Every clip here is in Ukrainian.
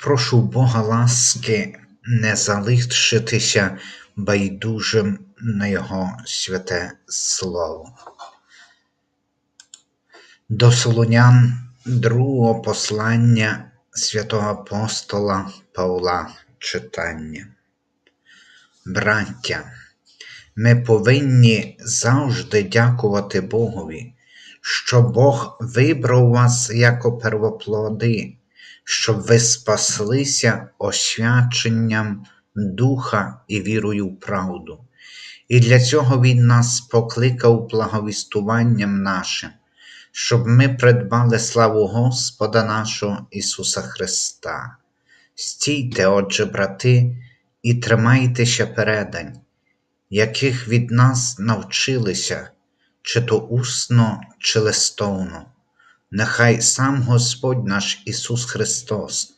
Прошу Бога ласки не залишитися байдужим на Його святе Слово. До Солонян другого послання святого апостола Павла читання. Браття, ми повинні завжди дякувати Богові, що Бог вибрав вас як первоплоди щоб ви спаслися освяченням Духа і вірою в правду. І для цього Він нас покликав благовістуванням нашим, щоб ми придбали славу Господа нашого Ісуса Христа. Стійте, отже, брати, і тримайтеся передань, яких від нас навчилися, чи то усно, чи листовно. Нехай сам Господь наш Ісус Христос,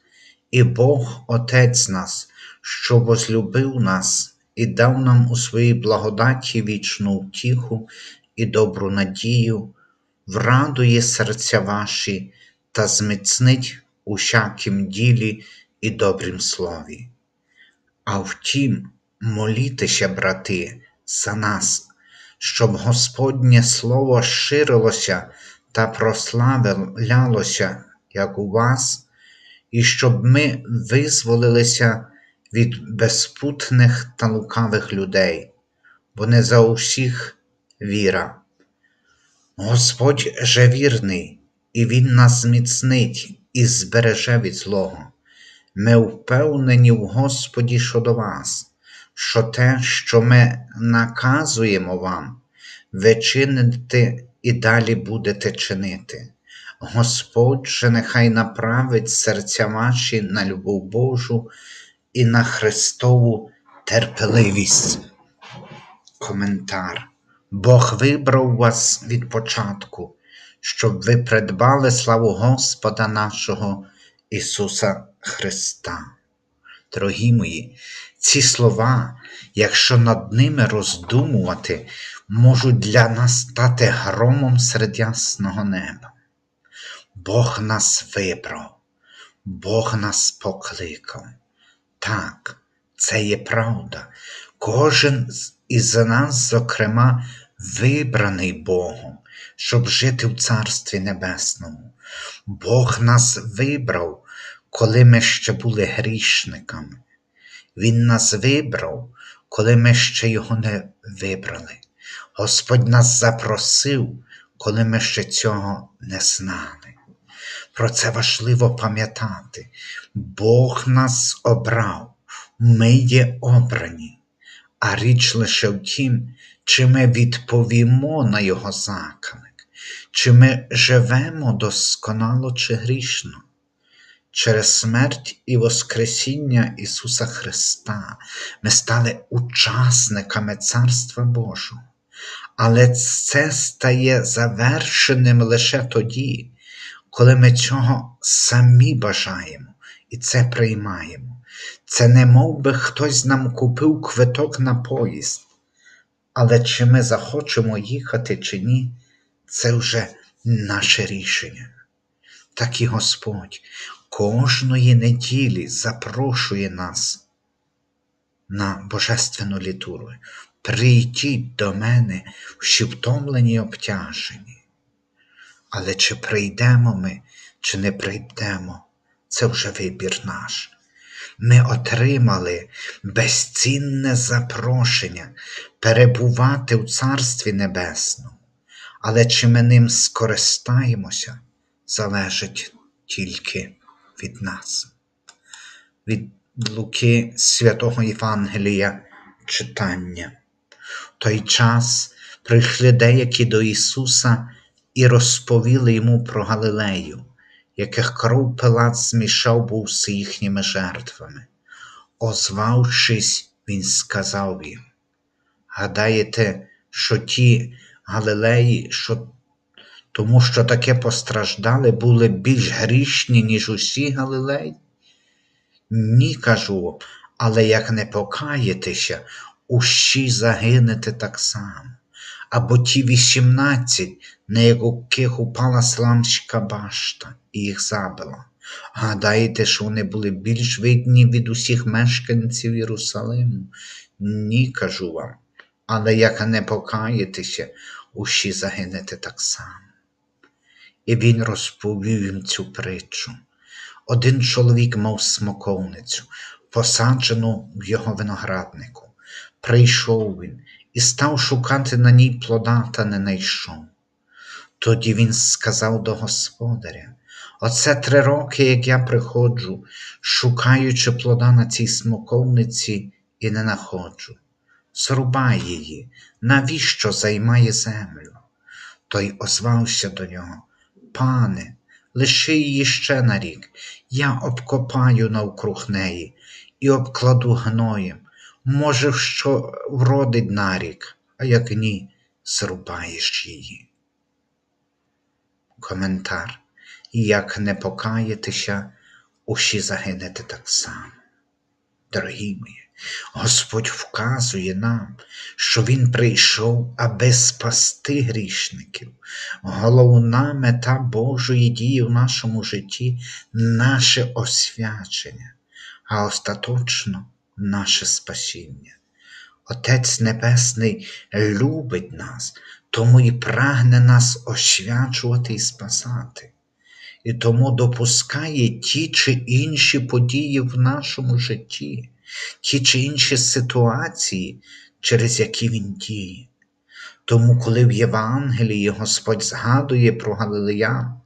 і Бог Отець нас, що возлюбив нас і дав нам у своїй благодаті вічну втіху і добру надію, врадує серця ваші та зміцнить у всякім ділі і добрім слові. А втім, молітеся, брати, за нас, щоб Господнє Слово ширилося та прославлялося, як у вас, і щоб ми визволилися від безпутних та лукавих людей, бо не за усіх віра. Господь же вірний, і Він нас зміцнить і збереже від злого. Ми впевнені в Господі щодо вас, що те, що ми наказуємо вам, ви чините і далі будете чинити. Господь же нехай направить серця ваші на любов Божу і на Христову терпеливість. Коментар. Бог вибрав вас від початку, щоб ви придбали славу Господа нашого Ісуса Христа. Дорогі мої, ці слова, якщо над ними роздумувати, можуть для нас стати громом серед ясного неба. Бог нас вибрав, Бог нас покликав. Так, це є правда. Кожен із нас, зокрема, вибраний Богом, щоб жити в Царстві Небесному. Бог нас вибрав, коли ми ще були грішниками. Він нас вибрав, коли ми ще його не вибрали. Господь нас запросив, коли ми ще цього не знали. Про це важливо пам'ятати. Бог нас обрав, ми є обрані, а річ лише в тім, чи ми відповімо на Його заклик, чи ми живемо досконало чи грішно. Через смерть і Воскресіння Ісуса Христа ми стали учасниками Царства Божого. Але це стає завершеним лише тоді, коли ми цього самі бажаємо і це приймаємо. Це не мов би хтось нам купив квиток на поїзд. Але чи ми захочемо їхати, чи ні, це вже наше рішення. Так і Господь кожної неділі запрошує нас на Божественну літургію. Прийдіть до мене всі втомлені й обтяжені. Але чи прийдемо ми, чи не прийдемо, це вже вибір наш. Ми отримали безцінне запрошення перебувати в Царстві Небесному, але чи ми ним скористаємося, залежить тільки від нас. Від Луки Святого Євангелія читання той час прийшли деякі до Ісуса і розповіли йому про Галилею, яких кров Пилат змішав був з їхніми жертвами. Озвавшись, він сказав їм, гадаєте, що ті Галилеї, що тому що таке постраждали, були більш грішні, ніж усі Галилеї? Ні, кажу, але як не покаєтеся, усі загинете так само. Або ті вісімнадцять, на яких упала сламська башта і їх забила. Гадаєте, що вони були більш видні від усіх мешканців Єрусалиму? Ні, кажу вам, але як не покаєтеся, усі загинете так само. І він розповів їм цю притчу. Один чоловік мав смоковницю, посаджену в його винограднику. Прийшов він і став шукати на ній плода, та не найшов. Тоді він сказав до господаря Оце три роки, як я приходжу, шукаючи плода на цій смоковниці, і не находжу. Зрубай її, навіщо займає землю? Той озвався до нього. Пане, лиши її ще на рік, я обкопаю навкруг неї і обкладу гноєм. Може, що вродить на рік, а як ні, зрубаєш її. Коментар. Як не покаєтеся, усі загинете так само. Дорогі мої, Господь вказує нам, що Він прийшов, аби спасти грішників. Головна мета Божої дії в нашому житті наше освячення, а остаточно наше спасіння. Отець Небесний любить нас, тому і прагне нас освячувати і спасати, і тому допускає ті чи інші події в нашому житті, ті чи інші ситуації, через які Він діє. Тому, коли в Євангелії Господь згадує про Галилеян,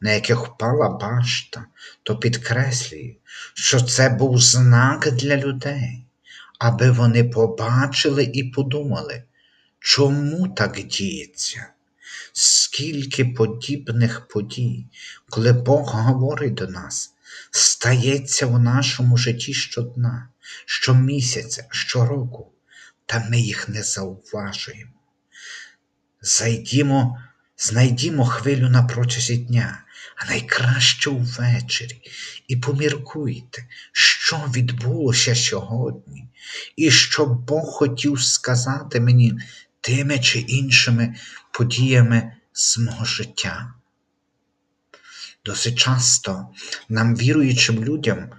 на яких впала башта, то підкреслює, що це був знак для людей, аби вони побачили і подумали, чому так діється. Скільки подібних подій, коли Бог говорить до нас, стається в нашому житті щодня, щомісяця, щороку, та ми їх не зауважуємо. Зайдімо, знайдімо хвилю на протязі дня, а найкраще ввечері, і поміркуйте, що відбулося сьогодні, і що Бог хотів сказати мені тими чи іншими подіями з мого життя. Досить часто нам, віруючим людям,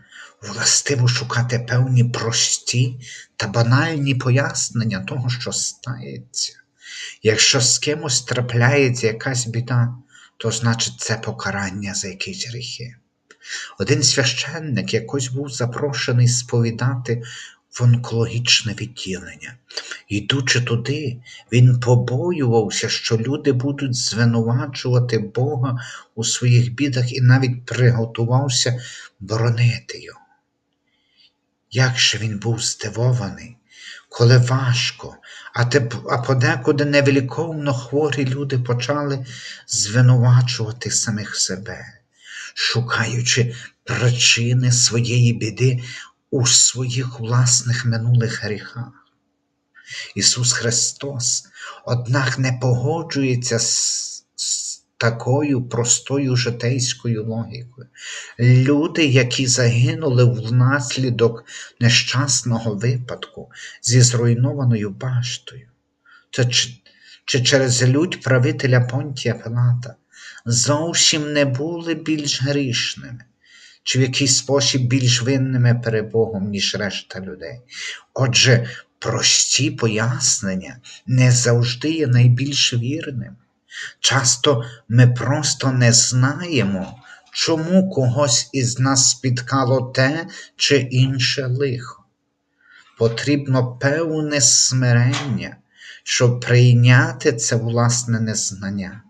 властиво шукати певні прості та банальні пояснення того, що стається. Якщо з кимось трапляється якась біда, то значить це покарання за якісь гріхи. Один священник якось був запрошений сповідати в онкологічне відділення. Йдучи туди, він побоювався, що люди будуть звинувачувати Бога у своїх бідах і навіть приготувався боронити його. Як же він був здивований, коли важко, а те, а подекуди невеликовно хворі люди почали звинувачувати самих себе, шукаючи причини своєї біди у своїх власних минулих гріхах. Ісус Христос, однак не погоджується з такою простою житейською логікою. Люди, які загинули внаслідок нещасного випадку зі зруйнованою баштою, це чи, чи через лють правителя Понтія Пилата, зовсім не були більш грішними чи в якийсь спосіб більш винними перед Богом, ніж решта людей. Отже, прості пояснення не завжди є найбільш вірним. Часто ми просто не знаємо, чому когось із нас спіткало те чи інше лихо. Потрібно певне смирення, щоб прийняти це власне незнання.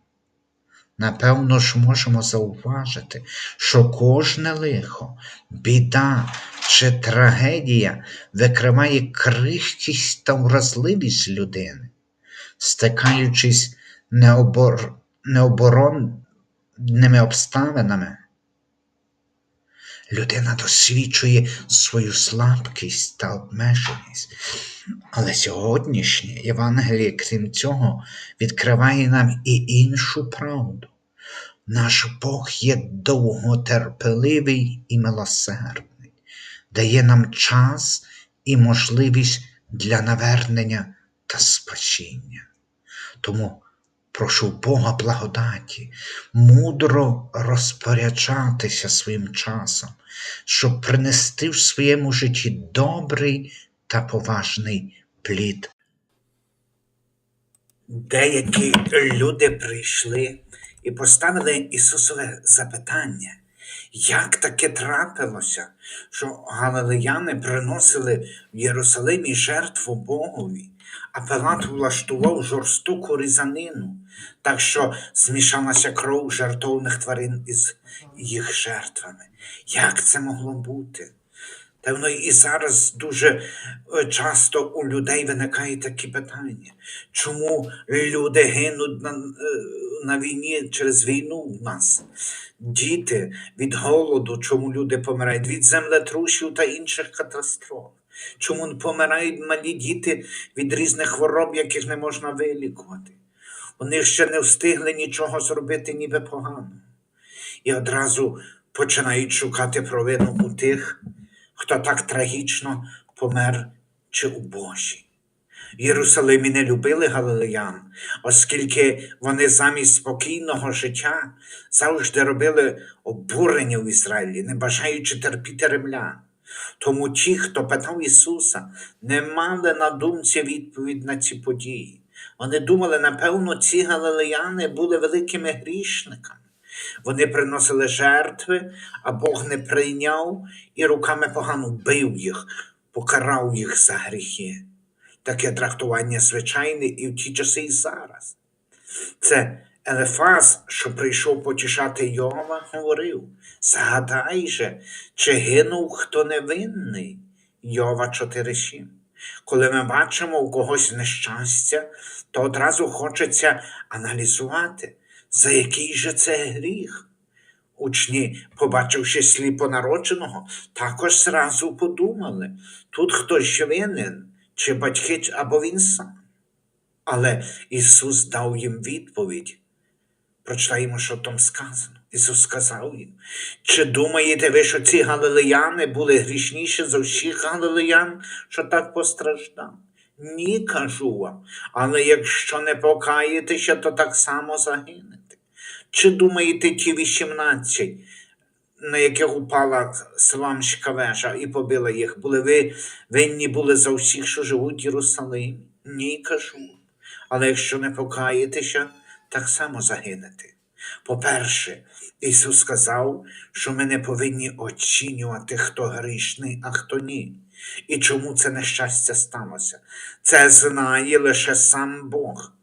Напевно ж, можемо зауважити, що кожне лихо, біда чи трагедія викриває крихкість та вразливість людини, стикаючись необор... необоронними обставинами, людина досвідчує свою слабкість та обмеженість. Але сьогоднішнє Євангеліє, крім цього, відкриває нам і іншу правду. Наш Бог є довготерпеливий і милосердний, дає нам час і можливість для навернення та спасіння. Тому прошу Бога благодаті, мудро розпоряджатися своїм часом, щоб принести в своєму житті добрий та поважний плід. Деякі люди прийшли і поставили Ісусове запитання, як таке трапилося, що галилеяни приносили в Єрусалимі жертву Богові, а Пилат влаштував жорстоку різанину, так що змішалася кров жертовних тварин із їх жертвами. Як це могло бути? Та воно і зараз дуже е, часто у людей виникає такі питання. Чому люди гинуть на, е, на війні через війну в нас? Діти від голоду, чому люди помирають, від землетрусів та інших катастроф? Чому помирають малі діти від різних хвороб, яких не можна вилікувати? Вони ще не встигли нічого зробити, ніби погано. І одразу починають шукати провину у тих, хто так трагічно помер чи убожий. В Єрусалимі не любили галилеян, оскільки вони замість спокійного життя завжди робили обурення в Ізраїлі, не бажаючи терпіти римлян. Тому ті, хто питав Ісуса, не мали на думці відповідь на ці події. Вони думали, напевно, ці галилеяни були великими грішниками. Вони приносили жертви, а Бог не прийняв і руками погано бив їх, покарав їх за гріхи. Таке трактування звичайне і в ті часи, і зараз. Це Елефаз, що прийшов потішати Йова, говорив: Згадай же, чи гинув хто невинний? Йова 4.7. Коли ми бачимо у когось нещастя, то одразу хочеться аналізувати, за який же це гріх. Учні, побачивши сліпонародженого, також зразу подумали, тут хтось винен, чи батьки, або він сам. Але Ісус дав їм відповідь. Прочитаємо, що там сказано. Ісус сказав їм, чи думаєте ви, що ці галилеяни були грішніші за всіх галилеян, що так постраждав? Ні, кажу вам, але якщо не покаєтеся, то так само загинете. Чи думаєте ті 18, на яких упала Сламська вежа і побила їх, були ви винні були за всіх, що живуть в Єрусалимі? Ні, кажу. Але якщо не покаєтеся, так само загинете. По-перше, Ісус сказав, що ми не повинні оцінювати, хто грішний, а хто ні. І чому це нещастя сталося? Це знає лише сам Бог.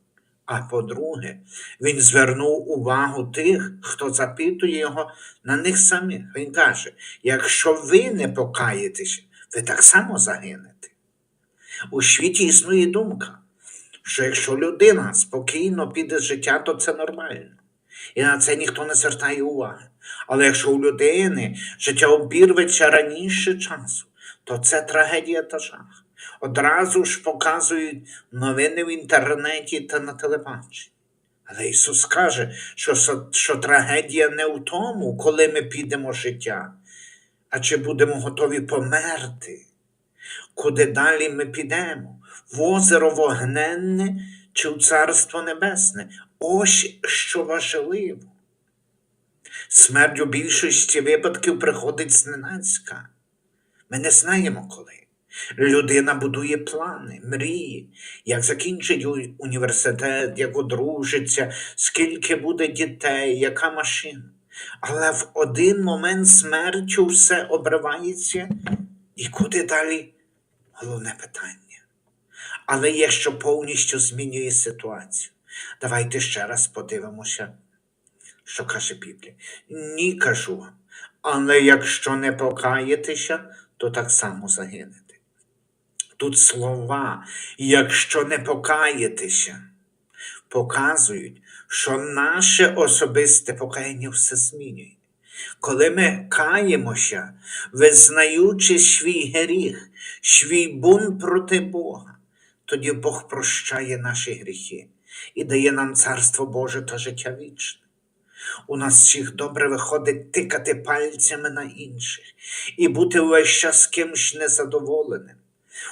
А по-друге, Він звернув увагу тих, хто запитує його на них самих. Він каже: якщо ви не покаєтеся, ви так само загинете. У світі існує думка, що якщо людина спокійно піде з життя, то це нормально. І на це ніхто не звертає уваги. Але якщо у людини життя обірветься раніше часу, то це трагедія та жах. Одразу ж показують новини в інтернеті та на телебаченні. Але Ісус каже, що, що трагедія не в тому, коли ми підемо життя, а чи будемо готові померти, куди далі ми підемо, в озеро вогненне чи в Царство Небесне. Ось що важливо. Смерть у більшості випадків приходить зненацька. Ми не знаємо коли. Людина будує плани, мрії, як закінчить університет, як одружиться, скільки буде дітей, яка машина. Але в один момент смертю все обривається, і куди далі головне питання. Але є що повністю змінює ситуацію. Давайте ще раз подивимося, що каже Біблія. Ні, кажу вам, але якщо не покаєтеся, то так само загинете. Тут слова, якщо не покаєтеся, показують, що наше особисте покаяння все змінює. Коли ми каємося, визнаючи свій гріх, свій бунт проти Бога, тоді Бог прощає наші гріхи і дає нам Царство Боже та життя вічне. У нас всіх добре виходить тикати пальцями на інших і бути весь час кимсь незадоволеним,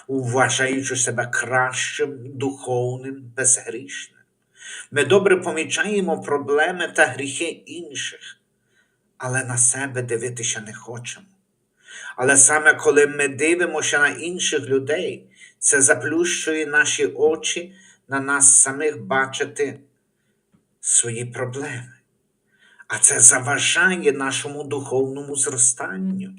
вважаючи себе кращим, духовним, безгрішним. Ми добре помічаємо проблеми та гріхи інших, але на себе дивитися не хочемо. Але саме коли ми дивимося на інших людей, це заплющує наші очі на нас самих бачити свої проблеми. А це заважає нашому духовному зростанню.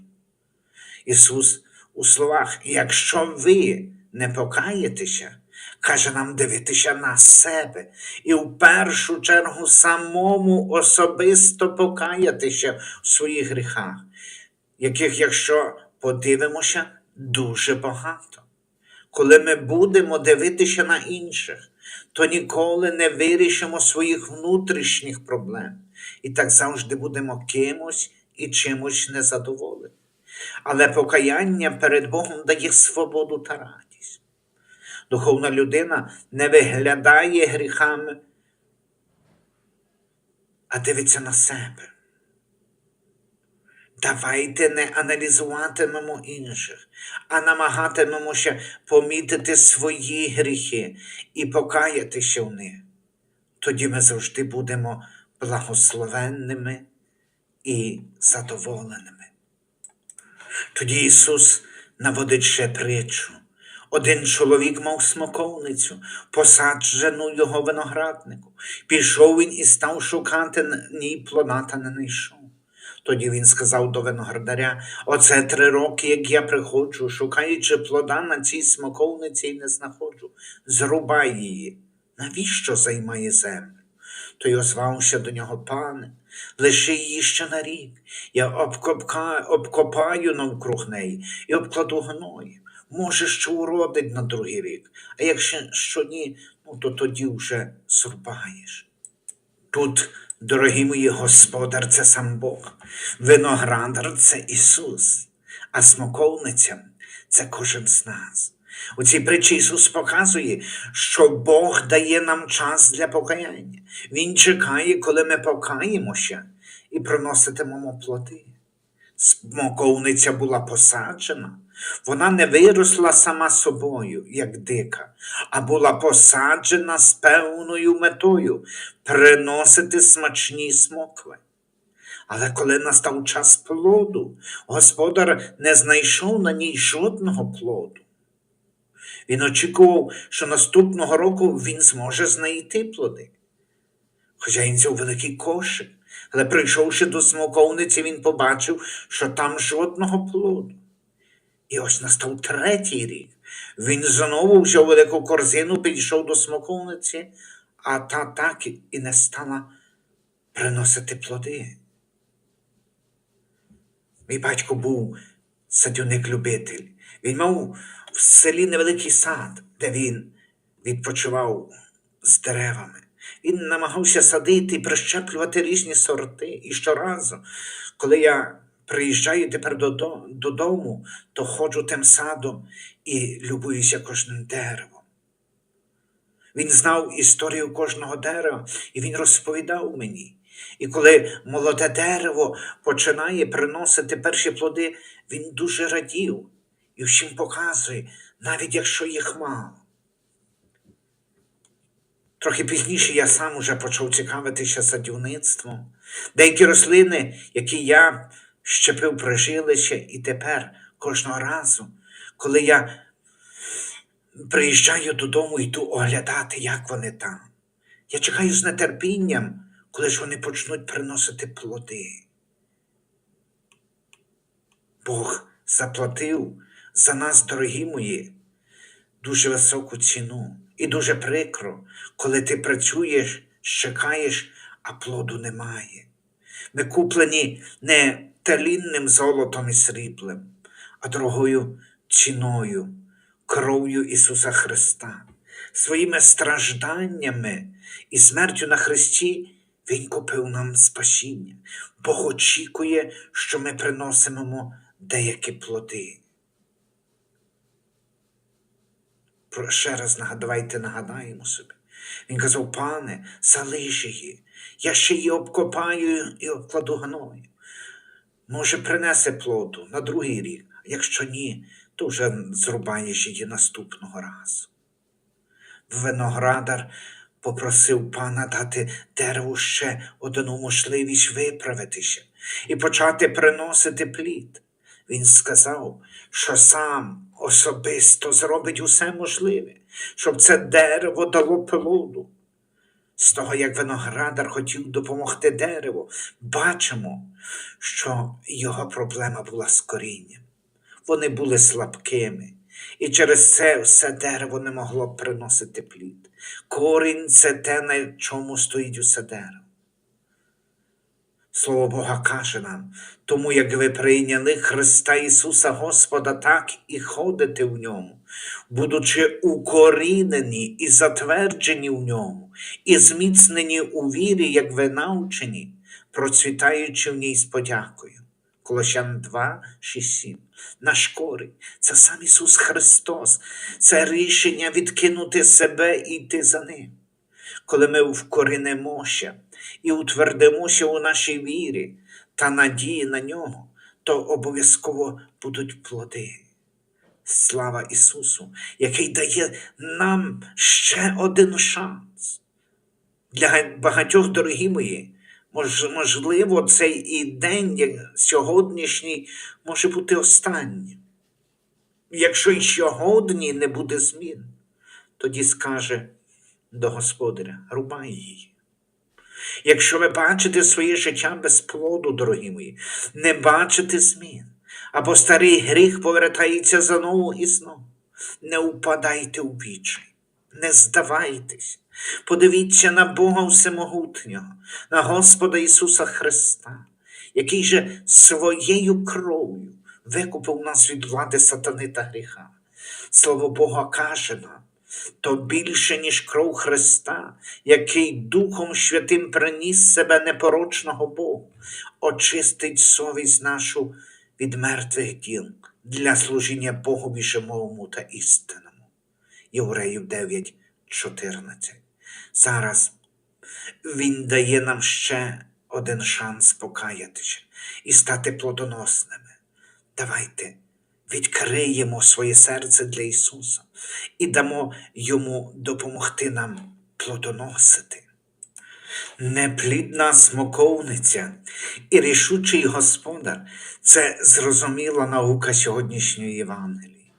Ісус у словах, якщо ви не покаєтеся, каже нам дивитися на себе і в першу чергу самому особисто покаятися в своїх гріхах, яких, якщо подивимося, дуже багато. Коли ми будемо дивитися на інших, то ніколи не вирішимо своїх внутрішніх проблем і так завжди будемо кимось і чимось незадоволені. Але покаяння перед Богом дає свободу та радість. Духовна людина не виглядає гріхами, а дивиться на себе. Давайте не аналізуватимемо інших, а намагатимемося помітити свої гріхи і покаятися в них. Тоді ми завжди будемо благословенними і задоволеними. Тоді Ісус наводить ще притчу. Один чоловік мав смоковницю, посаджену його винограднику. Пішов він і став шукати на ній плода та не знайшов. Тоді він сказав до виноградаря: Оце три роки, як я приходжу, шукаючи плода на цій смоковниці і не знаходжу. Зрубай її. Навіщо займає землю? Той озвався до нього, пане, лиши її ще на рік. Я обкопка, обкопаю навкруг неї і обкладу гною. Може, що уродить на другий рік, а якщо що ні, ну то тоді вже зрубаєш. Тут, дорогі мої господар, це сам Бог, виноградар це Ісус, а смоковниця це кожен з нас. У цій притчі Ісус показує, що Бог дає нам час для покаяння. Він чекає, коли ми покаємося і приноситимемо плоди. Смоковниця була посаджена, вона не виросла сама собою, як дика, а була посаджена з певною метою приносити смачні смокви. Але коли настав час плоду, господар не знайшов на ній жодного плоду. Він очікував, що наступного року він зможе знайти плоди. Хоча він взяв великий кошик, але прийшовши до смоковниці, він побачив, що там жодного плоду. І ось настав третій рік. Він знову взяв велику корзину, підійшов до смоковниці, а та так і не стала приносити плоди. Мій батько був садівник-любитель. Він мав в селі невеликий сад, де він відпочивав з деревами. Він намагався садити і прищеплювати різні сорти. І щоразу, коли я приїжджаю тепер додому, то ходжу тим садом і любуюся кожним деревом. Він знав історію кожного дерева, і він розповідав мені. І коли молоде дерево починає приносити перші плоди, він дуже радів і всім показує, навіть якщо їх мало. Трохи пізніше я сам уже почав цікавитися садівництвом. Деякі рослини, які я щепив, прижилися, і тепер кожного разу, коли я приїжджаю додому, йду оглядати, як вони там. Я чекаю з нетерпінням, коли ж вони почнуть приносити плоди. Бог заплатив за нас, дорогі мої, дуже високу ціну. І дуже прикро, коли ти працюєш, чекаєш, а плоду немає. Ми куплені не талінним золотом і сріблем, а дорогою ціною, кров'ю Ісуса Христа, своїми стражданнями і смертю на Христі Він купив нам спасіння. Бог очікує, що ми приносимо деякі плоди. Про- Ще раз нагад- давайте нагадаємо собі. Він казав, пане, залиш її, я ще її обкопаю і обкладу гною. Може, принесе плоду на другий рік, а якщо ні, то вже зрубаєш її наступного разу. Виноградар попросив пана дати дереву ще одну можливість виправитися і почати приносити плід. Він сказав, що сам особисто зробить усе можливе, щоб це дерево дало плоду. З того, як виноградар хотів допомогти дереву, бачимо, що його проблема була з корінням. Вони були слабкими, і через це все дерево не могло приносити плід. Корінь це те, на чому стоїть усе дерево. Слово Бога каже нам, тому як ви прийняли Христа Ісуса Господа, так і ходите в ньому, будучи укорінені і затверджені в ньому, і зміцнені у вірі, як ви навчені, процвітаючи в ній з подякою. Колощан 2, 6, 7. Наш корінь – це сам Ісус Христос, це рішення відкинути себе і йти за Ним коли ми вкорінемося і утвердимося у нашій вірі та надії на нього, то обов'язково будуть плоди. Слава Ісусу, який дає нам ще один шанс. Для багатьох, дорогі мої, можливо, цей і день як сьогоднішній може бути останнім. Якщо й сьогодні не буде змін, тоді скаже до господаря, рубай її. Якщо ви бачите своє життя без плоду, дорогі мої, не бачите змін, або старий гріх повертається знову і знову, не упадайте у вічай, не здавайтесь, подивіться на Бога Всемогутнього, на Господа Ісуса Христа, який же своєю кров'ю викупив нас від влади сатани та гріха. Слово Бога каже нам, то більше, ніж кров Христа, який Духом Святим приніс себе непорочного Богу, очистить совість нашу від мертвих діл для служіння Богові живому та істинному. Євреїв 9, 14. Зараз Він дає нам ще один шанс покаятися і стати плодоносними. Давайте відкриємо своє серце для Ісуса і дамо Йому допомогти нам плодоносити. Неплідна смоковниця і рішучий господар це зрозуміла наука сьогоднішньої Євангелії.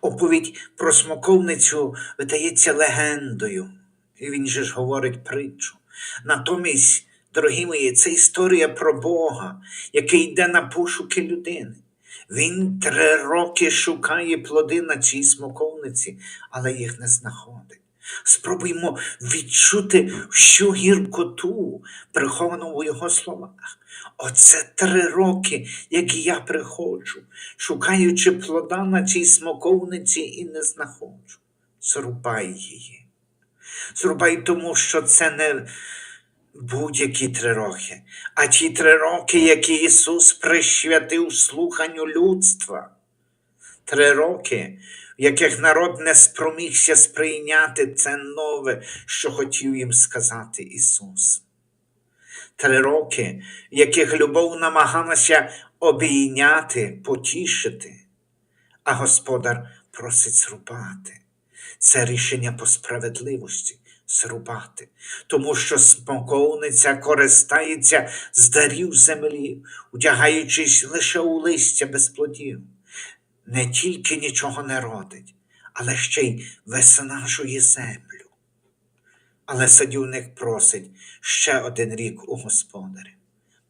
Оповідь про смоковницю видається легендою, і він же ж говорить притчу. Натомість, дорогі мої, це історія про Бога, який йде на пошуки людини. Він три роки шукає плоди на цій смоковниці, але їх не знаходить. Спробуймо відчути всю гіркоту, приховану у його словах. Оце три роки, як я приходжу, шукаючи плода на цій смоковниці і не знаходжу. Зрубай її. Зрубай тому, що це не будь-які три роки, а ті три роки, які Ісус присвятив слуханню людства. Три роки, в яких народ не спромігся сприйняти це нове, що хотів їм сказати Ісус. Три роки, в яких любов намагалася обійняти, потішити, а Господар просить зрубати. Це рішення по справедливості зрубати, тому що смоковниця користається з дарів землі, одягаючись лише у листя без плодів. Не тільки нічого не родить, але ще й виснажує землю. Але садівник просить ще один рік у господаря.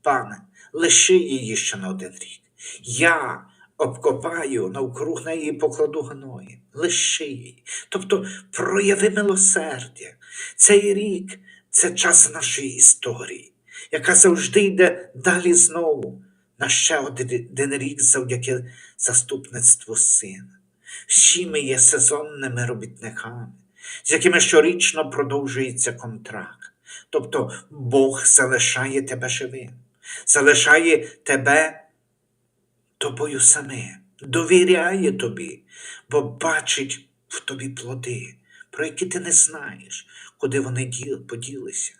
Пане, лиши її ще на один рік. Я обкопаю навкруг неї покладу гної. Лиши її. Тобто прояви милосердя. Цей рік це час нашої історії, яка завжди йде далі знову на ще один рік завдяки заступництву сина. Всі ми є сезонними робітниками, з якими щорічно продовжується контракт. Тобто Бог залишає тебе живим, залишає тебе тобою самим, довіряє тобі, бо бачить в тобі плоди, про які ти не знаєш, куди вони поділися.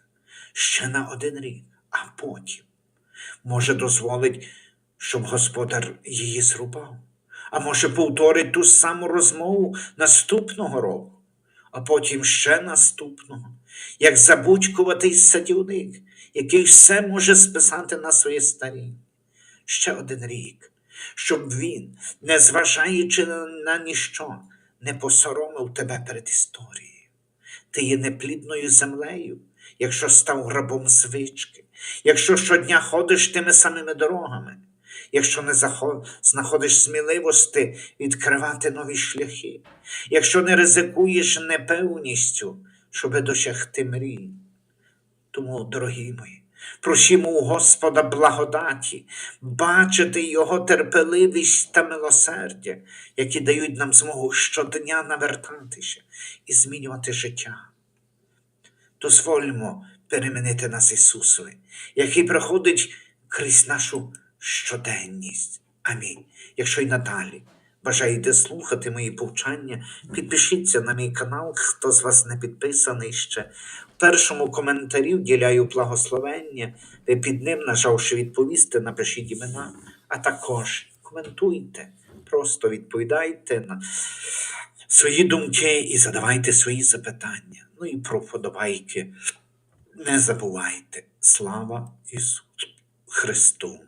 Ще на один рік, а потім. Може дозволить, щоб господар її зрубав, а може повторить ту саму розмову наступного року, а потім ще наступного, як забудькуватий садівник, який все може списати на своє старі. Ще один рік, щоб він, незважаючи на, ніщо, не посоромив тебе перед історією. Ти є неплідною землею, якщо став рабом звички, якщо щодня ходиш тими самими дорогами, якщо не знаходиш сміливості відкривати нові шляхи, якщо не ризикуєш непевністю, щоби досягти мрій. Тому, дорогі мої, просімо у Господа благодаті, бачити Його терпеливість та милосердя, які дають нам змогу щодня навертатися і змінювати життя. Дозвольмо перемінити нас Ісусові, який приходить крізь нашу щоденність. Амінь. Якщо й надалі бажаєте слухати мої повчання, підпишіться на мій канал, хто з вас не підписаний ще. В першому коментарі вділяю благословення, під ним, нажавши відповісти, напишіть імена, а також коментуйте, просто відповідайте на свої думки і задавайте свої запитання. Ну і про вподобайки. Не забувайте. Слава Ісусу Христу!